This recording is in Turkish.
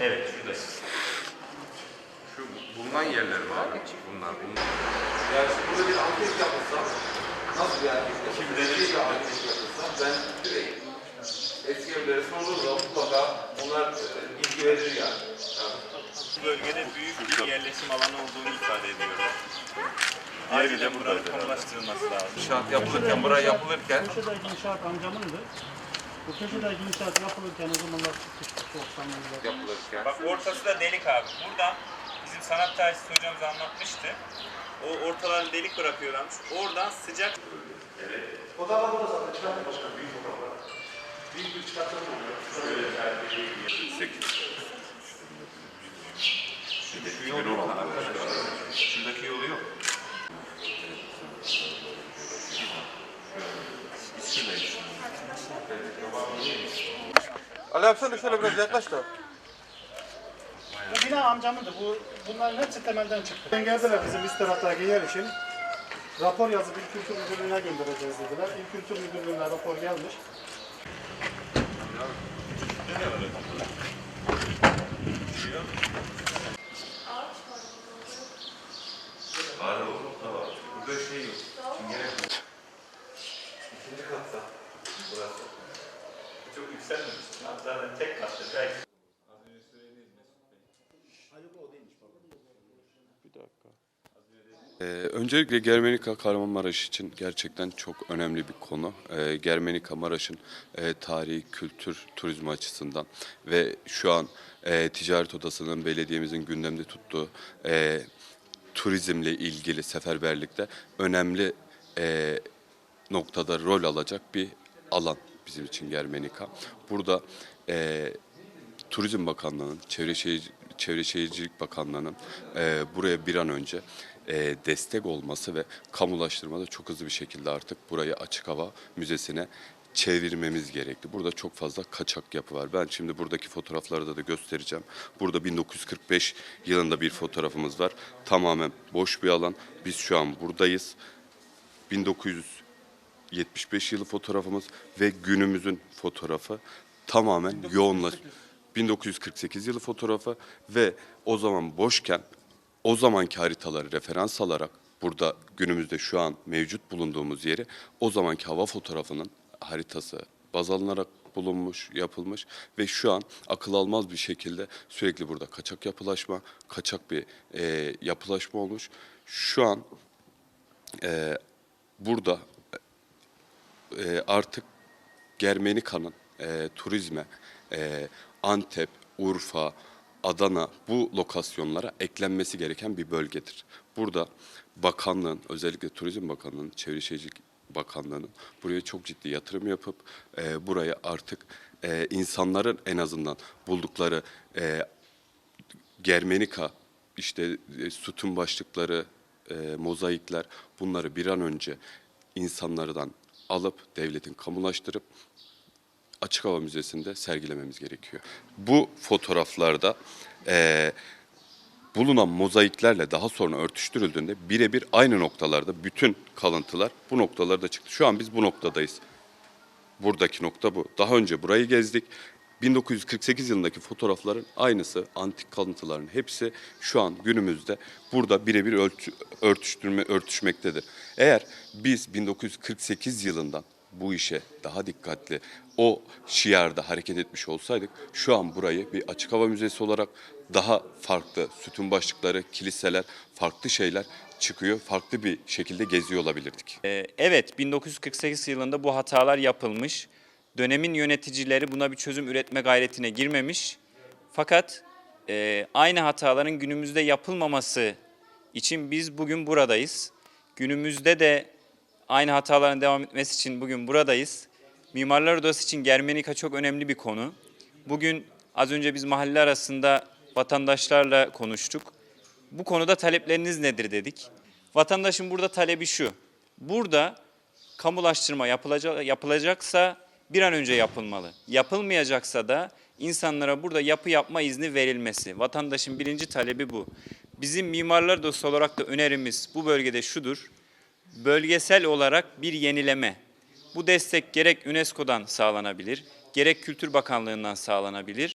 Evet, şuradayız. Şu bulunan yerler mi abi? Bunlar, bunlar. Yani burada bir anket yapılsa, nasıl bir anket yapılsa, Kimlerin- bir anket yapılsa, ben direkt eski evlere sorduğum zaman mutlaka onlar e, bilgi verir yani. Bu bölgede büyük bir yerleşim alanı olduğunu ifade ediyorlar. Ayrıca buranın kamulaştırılması lazım. İnşaat yapılırken, buraya yapılırken Köşedeki inşaat amcamındı. Bu köşedeki inşaat yapılırken o zamanlar çıkmıştı 90'lı yıllar. yapılırken. Bak ortası da delik abi. Buradan bizim sanat tarihçisi hocamız anlatmıştı. O ortalarını delik bırakıyorlarmış. Oradan sıcak Fotoğrafı da zaten çıkartmış başkan büyük fotoğraflar. Büyük bir çıkartma oluyor. şuradaki yolu yok. Ali abi sen de şöyle biraz yaklaş da. Bu bina amcamındı. Bu, bunların hepsi temelden çıktı. Ben geldiler bizim istirahattaki yer için. Rapor yazıp İl Kültür Müdürlüğü'ne göndereceğiz dediler. İl Kültür Müdürlüğü'ne rapor gelmiş. Burada Çok yükselmemiş. Zaten tek kattır. Belki Ee, öncelikle Germenika Kahramanmaraş için gerçekten çok önemli bir konu. Ee, Germenika Maraş'ın e, tarihi, kültür, turizmi açısından ve şu an e, Ticaret Odası'nın, belediyemizin gündemde tuttuğu e, turizmle ilgili seferberlikte önemli e, noktada rol alacak bir alan bizim için Germenika. Burada e, Turizm Bakanlığı'nın, Çevre, Şehir, Çevre Şehircilik Bakanlığı'nın e, buraya bir an önce e, destek olması ve kamulaştırmada çok hızlı bir şekilde artık burayı açık hava müzesine çevirmemiz gerekli. Burada çok fazla kaçak yapı var. Ben şimdi buradaki fotoğrafları da, göstereceğim. Burada 1945 yılında bir fotoğrafımız var. Tamamen boş bir alan. Biz şu an buradayız. 1975 yılı fotoğrafımız ve günümüzün fotoğrafı tamamen yoğunlaş. 1948 yılı fotoğrafı ve o zaman boşken o zamanki haritaları referans alarak burada günümüzde şu an mevcut bulunduğumuz yeri o zamanki hava fotoğrafının haritası baz alınarak bulunmuş, yapılmış ve şu an akıl almaz bir şekilde sürekli burada kaçak yapılaşma, kaçak bir e, yapılaşma olmuş. Şu an e, burada e, artık Germenika'nın e, turizme e, Antep, Urfa, Adana bu lokasyonlara eklenmesi gereken bir bölgedir. Burada bakanlığın özellikle Turizm Bakanlığı'nın, Çevre Şehircilik Bakanlığı'nın buraya çok ciddi yatırım yapıp e, buraya artık e, insanların en azından buldukları e, Germenika, işte e, sütun başlıkları, e, mozaikler bunları bir an önce insanlardan alıp devletin kamulaştırıp açık hava müzesinde sergilememiz gerekiyor. Bu fotoğraflarda e, bulunan mozaiklerle daha sonra örtüştürüldüğünde birebir aynı noktalarda bütün kalıntılar bu noktalarda çıktı. Şu an biz bu noktadayız. Buradaki nokta bu. Daha önce burayı gezdik. 1948 yılındaki fotoğrafların aynısı, antik kalıntıların hepsi şu an günümüzde burada birebir örtüştürme, örtüşmektedir. Eğer biz 1948 yılından bu işe daha dikkatli, o şiarda hareket etmiş olsaydık şu an burayı bir açık hava müzesi olarak daha farklı sütun başlıkları, kiliseler, farklı şeyler çıkıyor. Farklı bir şekilde geziyor olabilirdik. Ee, Evet, 1948 yılında bu hatalar yapılmış. Dönemin yöneticileri buna bir çözüm üretme gayretine girmemiş. Fakat e, aynı hataların günümüzde yapılmaması için biz bugün buradayız. Günümüzde de aynı hataların devam etmesi için bugün buradayız. Mimarlar Odası için Germenika çok önemli bir konu. Bugün az önce biz mahalle arasında vatandaşlarla konuştuk. Bu konuda talepleriniz nedir dedik. Vatandaşın burada talebi şu. Burada kamulaştırma yapılacak, yapılacaksa bir an önce yapılmalı. Yapılmayacaksa da insanlara burada yapı yapma izni verilmesi. Vatandaşın birinci talebi bu. Bizim mimarlar odası olarak da önerimiz bu bölgede şudur. Bölgesel olarak bir yenileme. Bu destek gerek UNESCO'dan sağlanabilir, gerek Kültür Bakanlığı'ndan sağlanabilir.